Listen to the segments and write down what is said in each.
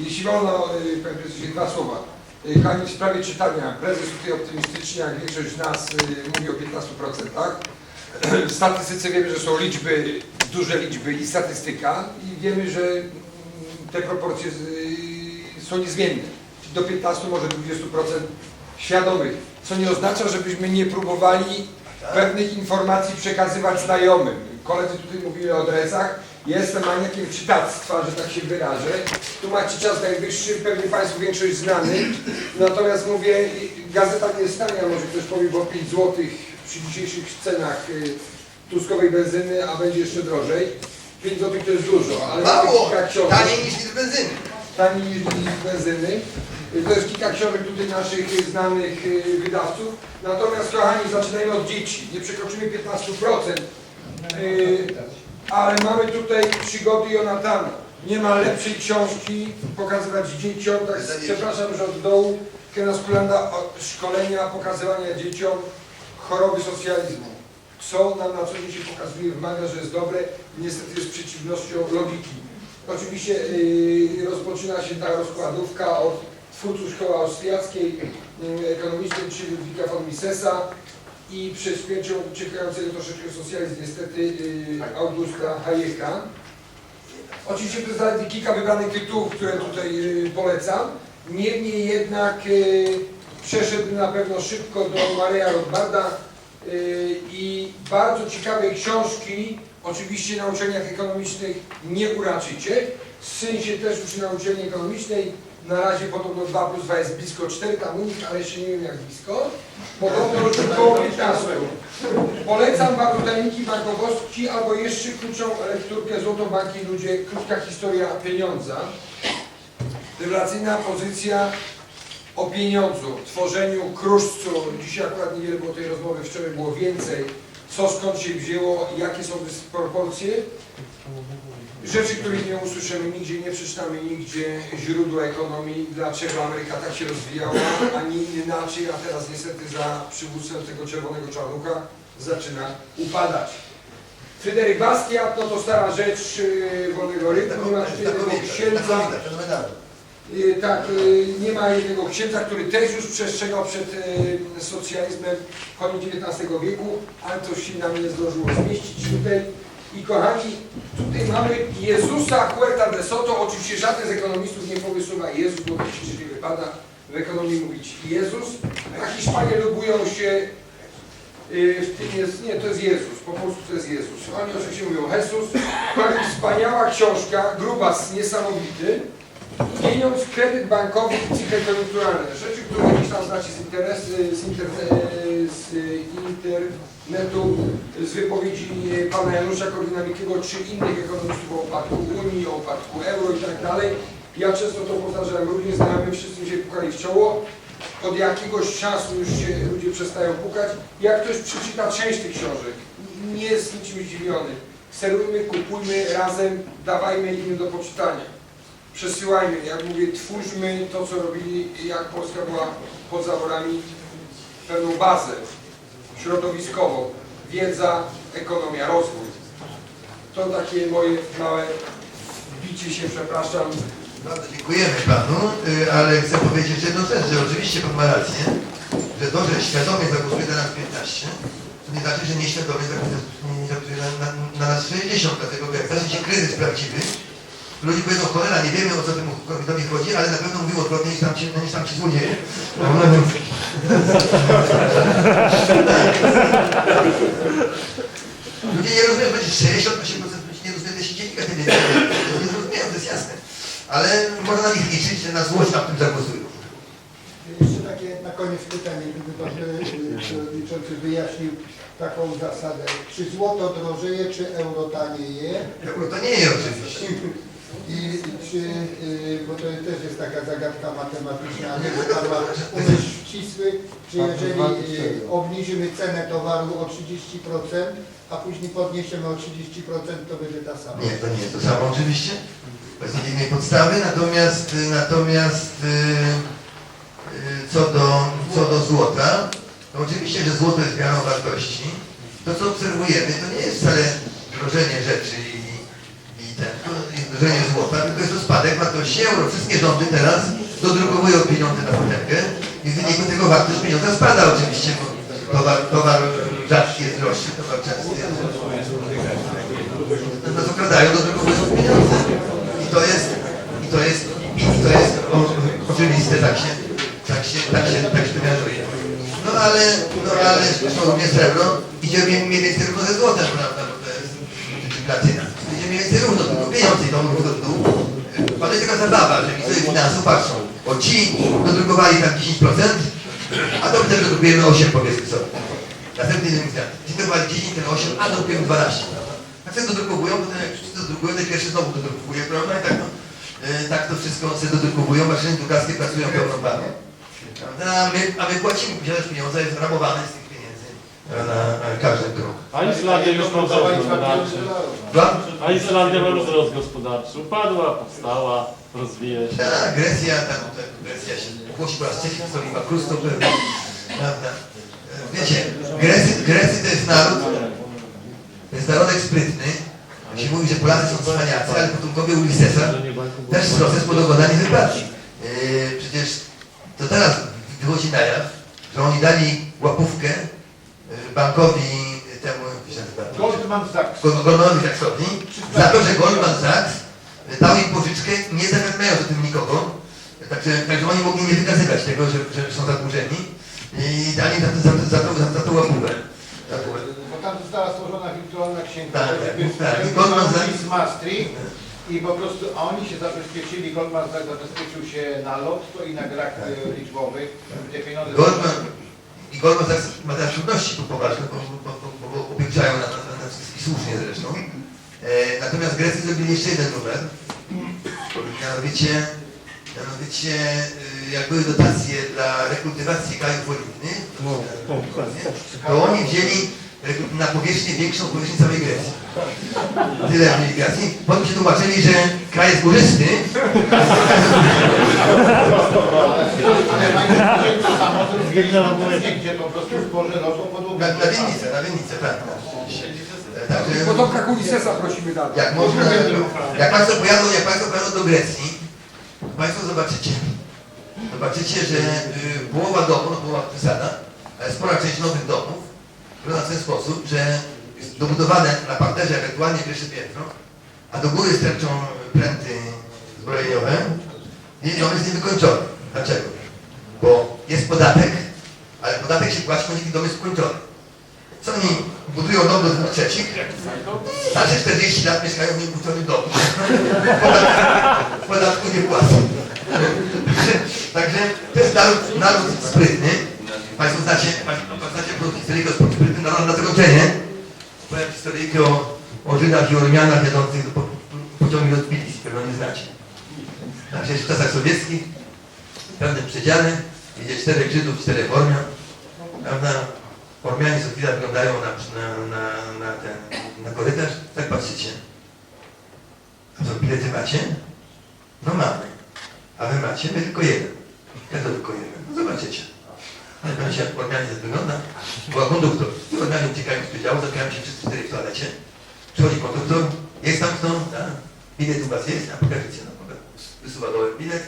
Jeśli wolno, y, panie prezesie, dwa słowa. Y, Kochani, w sprawie czytania, prezes tutaj optymistycznie, jak większość z nas y, mówi o 15%, tak? W statystyce wiemy, że są liczby, duże liczby i statystyka i wiemy, że mm, te proporcje są niezmienne. Do 15, może do 20% świadomych, co nie oznacza, żebyśmy nie próbowali pewnych informacji przekazywać znajomym. Koledzy tutaj mówili o adresach. Jestem maniakiem czytactwa, że tak się wyrażę. Tu macie czas najwyższy, pewnie Państwu większość znany. Natomiast mówię, gazeta nie jest tania, może ktoś powie, bo 5 zł przy dzisiejszych cenach y, tuskowej benzyny, a będzie jeszcze drożej. 5 zł to jest dużo, ale Mało! kilka książek Taniej niż litr benzyny. taniej niż litr benzyny. To jest kilka książek tutaj naszych znanych y, wydawców. Natomiast kochani, zaczynajmy od dzieci. Nie przekroczymy 15%. Y, Ale mamy tutaj przygody Jonatana. Nie ma lepszej książki pokazywać dzieciom. Tak, przepraszam, że od dołu Skulanda od szkolenia, pokazywania dzieciom choroby socjalizmu. Co nam na co dzień się pokazuje, wymaga, że jest dobre, niestety jest przeciwnością logiki. Oczywiście yy, rozpoczyna się ta rozkładówka od twórców szkoły austriackiej, yy, ekonomistycznej, czyli Ludwika von Misesa i przez śmiercią uciekającego troszeczkę socjalizm niestety yy, Augusta Hayeka. Oczywiście to jest kilka wybranych tytułów, które tutaj yy, polecam. Niemniej jednak yy, przeszedł na pewno szybko do Maria Rothbarda i bardzo ciekawej książki, oczywiście na uczelniach ekonomicznych nie uraczycie. Syn się też uczy na uczelni ekonomicznej. Na razie podobno 2 plus 2 jest blisko 4, tam u ale jeszcze nie wiem jak blisko. Podobno już około 15. Polecam bardzo tajniki bankowości albo jeszcze krótszą lekturkę Złotą Banki Ludzie, krótka historia pieniądza. Rewelacyjna pozycja o pieniądzu, tworzeniu kruszcu. Dzisiaj akurat niewiele było tej rozmowy, wczoraj było więcej. Co skąd się wzięło, jakie są dysproporcje. Rzeczy, których nie usłyszymy nigdzie, nie przeczytamy nigdzie, źródła ekonomii, dlaczego Ameryka tak się rozwijała, a nie inaczej, a teraz niestety za przywództwem tego czerwonego czarnucha zaczyna upadać. Fryderyk Bastiat, no to stara rzecz yy, wolnego rynku, nie ma jednego księdza, yy, tak, yy, nie ma jednego księdza, który też już przestrzegał przed yy, socjalizmem koniec XIX wieku, ale to się nam nie zdążyło zmieścić tutaj. I kochani, tutaj mamy Jezusa Huerta de Soto. Oczywiście żaden z ekonomistów nie powie słowa Jezus, bo to przecież nie wypada w ekonomii mówić Jezus. A Hiszpanie lubują się y, w tym jest, nie, to jest Jezus, po polsku to jest Jezus. Oni oczywiście mówią. Kochani, wspaniała książka, grubas niesamowity. Pieniądz, kredyt bankowy i cykle koniunkturalne. Rzeczy, które gdzieś tam znacie z, interes, z, interne, z internetu, z wypowiedzi pana Janusza Korwina-Mikkego czy innych ekonomistów o upadku Unii, o upadku euro i tak dalej. Ja często to powtarzałem, również znajomym, wszyscy się pukali w czoło. Od jakiegoś czasu już się ludzie przestają pukać. Jak ktoś przeczyta część tych książek, nie jest niczym zdziwiony. Serujmy, kupujmy razem, dawajmy innym do poczytania przesyłajmy, jak mówię, twórzmy to, co robili, jak Polska była pod zaborami, pewną bazę środowiskową, wiedza, ekonomia, rozwój. To takie moje małe bicie się, przepraszam. Bardzo dziękujemy Panu, y, ale chcę powiedzieć jedną rzecz, że oczywiście Pan ma rację, że to, że świadomie zagłosuje na nas 15, to nie znaczy, że nieświadomie zagłosuje na, na, na nas 60, dlatego że jak zdarzy się kryzys prawdziwy, ludzie powiedzą, cholera, nie wiemy o co temu COVID-owi chodzi, ale na pewno mówił odwrotnie niż tam ci, niż tam ci złodzieje. Ludzie nie rozumieją, że będzie 68% ludzi nie rozumie, że się dziennika nie nie zrozumieją, to jest jasne. Ale można na nich liczyć, że na złość na tym zagłosują. Jeszcze takie na koniec pytanie, gdyby pan przewodniczący wyjaśnił taką zasadę. Czy złoto drożeje, czy euro tanieje? Euro to nie jest oczywiście. I czy, y, bo to też jest taka zagadka matematyczna, a nie bo pan ma umysł ścisły, czy jeżeli y, obniżymy cenę towaru o 30%, a później podniesiemy o 30%, to będzie ta sama. Nie, to nie jest to samo oczywiście. Bez innej podstawy, natomiast natomiast y, y, co, do, co do złota, to oczywiście, że złoto jest miarą wartości. To co obserwujemy, to nie jest wcale drożenie rzeczy i, drożenie złota, tylko jest to spadek wartości euro. Wszystkie rządy teraz dodrukowują pieniądze na potęgę i w wyniku tego wartość pieniądza spada oczywiście, bo towar, towar rzadki jest droższy, towar częsty jest Natomiast okradają, dodrukowują pieniądze. I to jest, i to jest, i to jest oczywiste, tak się, tak się, tak się, tak się wymiaruje. No ale, no ale szanownie srebro idzie mniej więcej równo ze złotem, prawda, bo to jest platyna. Idzie mniej więcej równo, tylko pieniądze idą równo w dół. Ale jest taka zabawa, że mi sobie finansów patrzą, bo ci dodrukowali tam 10%, a to my też dodrukujemy 8 powiedzmy sobie. Następny mówię, ci dodrukowali 10, ten 8, a dodrukujemy 12. A co dodrukowują, bo ten jak wszyscy dodrukują, ten pierwszy znowu dodrukuje, prawda? I tak, no, yy, tak to wszystko sobie dodrukowują, maszyny drukarskie pracują pełną parą. A my, a my płacimy, posiadać pieniądze, jest rabowane z tych pieniędzy na, na każdy krok. A Islandia już ma wzrost gospodarczy. A Islandia ma wzrost gospodarczy. Upadła, powstała, rozwija się. Tak, Grecja, tam, tam Grecja się głosi po raz trzeci w historii, ma pewnie, prawda? E, Wiecie, Grecy, Grecy to jest naród, to jest narodek sprytny. Się mówi, że Polacy są cwaniacy, ale potomkowie Ulyssesa też z proces pod ogoda nie wypadli. Yy, przecież to teraz wychodzi na jaw, że oni dali łapówkę yy, bankowi temu, jak się nazywa? Goldman Sachs. Goldmanowi Sachsowi za to, że Goldman Sachs dał im pożyczkę, nie zawiadamiając o tym nikogo. Także, także oni mogli nie wykazywać tego, że, że są zadłużeni i dali za, za, za, to, za, za to łapówę. Łapówę. Bo tam została stworzona wirtualna księga. Tak, tak. I Sachs- z Maastricht i po prostu a oni się zabezpieczyli, Goldman Sachs zabezpieczył się na lotto i na grach Tak. liczbowych. Te pieniądze Goldman i Goldman Sachs ma teraz trudności tu poważne, bo, bo, bo, bo, bo upiększają na, na, na wszystkich słusznie zresztą. E, natomiast Grecy zrobili jeszcze jeden numer. Mianowicie, mianowicie e, jak były dotacje dla rekultywacji krajów oliwnych, to oni wzięli na powierzchnię większą powierzchnię całej Grecji. Tyle wzięli Grecji. Potem się tłumaczyli, że kraj jest górzysty, na winnicę, na winnicę, tak. Także, Po potomkach Ulyssesa prosimy dalej. Jak można, jak Państwo pojadą, jak Państwo pojadą do Grecji, to Państwo zobaczycie, zobaczycie, że y, połowa domu, no połowa wpisana, ale spora część nowych domów wygląda w ten sposób, że jest dobudowane na parterze ewentualnie pierwsze piętro, a do góry sterczą pręty zbrojeniowe i on jest niewykończony. Dlaczego? Bo jest podatek, ale podatek się płaci, kiedy dom jest skończony. Co oni budują dom do dwóch trzecich, znaczy 40 lat mieszkają w niebudowanym domu. Podatku, podatku nie płacą. Także, to jest naród, naród sprytny. Państwo znacie, Państwo znacie historyjkę o sprytnym na zakończenie. Powiem historyjkę o, o Żydach i Ormianach jadących do po, pociągu do Tbilisi, pewno nie znacie. Także w czasach sowieckich, w pewnym przedziale, idzie czterech Żydów, czterech Ormian, prawda? Ormianie co chwila wyglądają na, na, na, na, ten, na korytarz, tak patrzycie. A co, bilety macie? No mamy. A wy macie? My tylko jeden. Jak to tylko jeden? No zobaczycie. Ale pan się jak wygląda. Była konduktor. I Ormianie uciekają z przedziału, zamykają się wszyscy cztery w toalecie. Przychodzi konduktor. Jest tam kto? Tak. Bilet u was jest? A pokażecie. No, poka- wysuwa dołem bilet,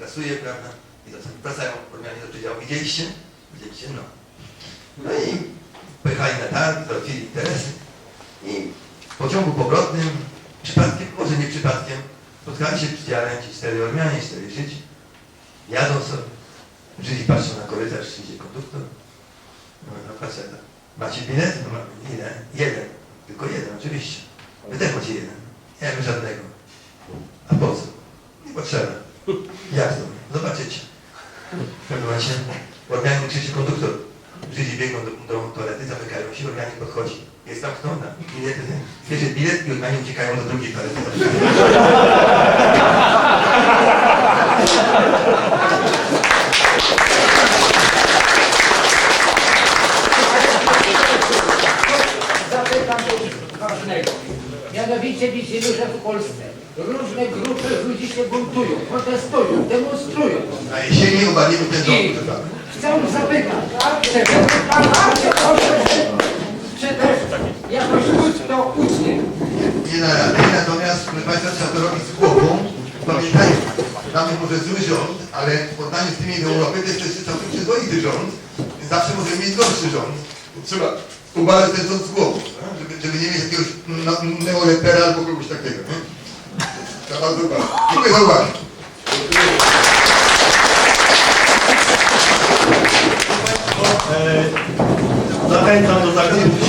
kasuje, prawda? I to wracają Ormianie do przedziału. Widzieliście? Widzieliście? No. No i pojechali na targ, załatwili interesy i w pociągu powrotnym, przypadkiem, może nie przypadkiem, spotkali się przy dziale ci cztery Ormianie, cztery Żydzi. Jadą sobie. Żydzi patrzą na korytarz, idzie konduktor. No, no tak. macie bilet? No mamy. Jeden. Tylko jeden, oczywiście. Wy też macie jeden. Nie mamy żadnego. A po co? Nie potrzeba. Jak to? Zobaczycie. W pewnym momencie Ormianie krzyczy konduktor. Żydzi biegną do, do toalety, zamykają się, Ormianin podchodzi. Jest tam kto? Na bilet, bierze bilet i Ormianie uciekają do drugiej toalety. Zapytam coś ważnego. Mianowicie widzimy, że w Polsce różne grupy ludzi się buntują, protestują, demonstrują. Na jesieni obalimy ten dom. I chcę zapytać, czy według Pana, czy proszę, czy też jakoś to ucznie? Nie na radę, natomiast proszę Państwa trzeba to robić z głową. Pamiętajmy, mamy może zły rząd, ale w porównaniu z tymi w Europie to jest jeszcze całkiem przyzwoity rząd. Więc zawsze możemy mieć gorszy rząd. Trzeba uważać ten rząd z głową, żeby, żeby nie mieć jakiegoś no, neolepera albo kogoś takiego. Nie? To bardzo ważne. Dziękuję za uwagę. Zachęcam do zakupu